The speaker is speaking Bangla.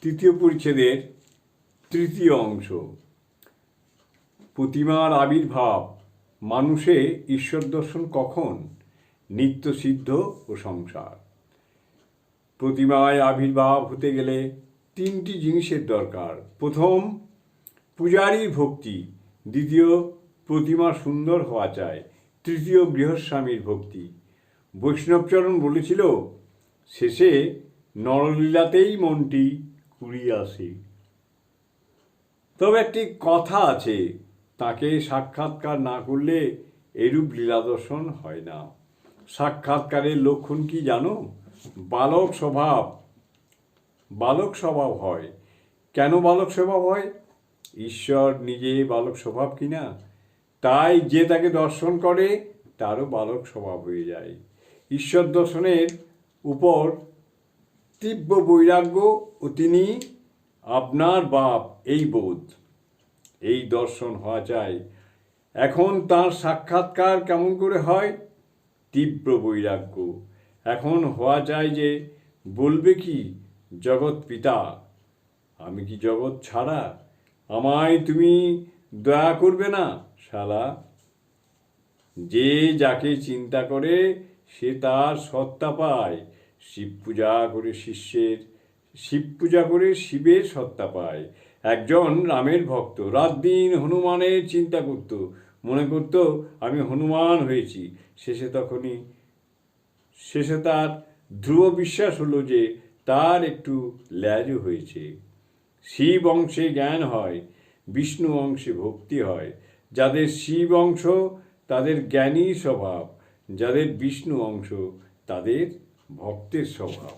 তৃতীয় পরিচ্ছেদের তৃতীয় অংশ। প্রতিমার আবির্ভাব, মানুষে ঈশ্বর দর্শন কখন? নিত্য সিদ্ধ ও সংসার। প্রতিমায় আবির্ভাব হতে গেলে তিনটি জিনিসের দরকার। প্রথম, পূজারীর ভক্তি। দ্বিতীয়, প্রতিমা সুন্দর হওয়া চায় তৃতীয়, গৃহস্বামীর ভক্তি। বৈষ্ণবচরণ বলেছিল, শেষে নরলীলাতেই মনটি কুড়িয়ে আসে। তবে একটি কথা আছে, তাকে সাক্ষাৎকার না করলে এরূপ লীলা দর্শন হয় না। সাক্ষাৎকারের লক্ষণ কি জানো? বালক স্বভাব বালক স্বভাব হয়। কেন বালক স্বভাব হয়? ঈশ্বর নিজে বালক স্বভাব কিনা? তাই যে তাকে দর্শন করে, তারও বালক স্বভাব হয়ে যায়। ঈশ্বর দর্শনের উপর তীব্র বৈরাগ্য ও তিনি আপনার বাপ এই বোধ। এই দর্শন হওয়া চাই। এখন তার সাক্ষাৎকার কেমন করে হয়? তীব্র বৈরাগ্য। এখন হওয়া চাই যে বলবে কি, জগৎ পিতা। আমি কি জগৎ ছাড়া? আমায় তুমি দয়া করবে না, শালা? যে যাকে চিন্তা করে সে তার সত্তা পায়। শিব পূজা করে শিষ্যের শিব পূজা করে শিবের সত্তা পায়। একজন রামের ভক্ত, রাত দিন হনুমানের চিন্তা করত, মনে করত, আমি হনুমান হয়েছি। শেষে তখনই, শেষে তার ধ্রুব বিশ্বাস হলো যে তার একটু ল্যাজও হয়েছে। শিব অংশে জ্ঞান হয়, বিষ্ণু অংশে ভক্তি হয়। যাদের শিব অংশ, তাদের জ্ঞানী স্বভাব, যাদের বিষ্ণু অংশ, তাদের ভক্তের স্বভাব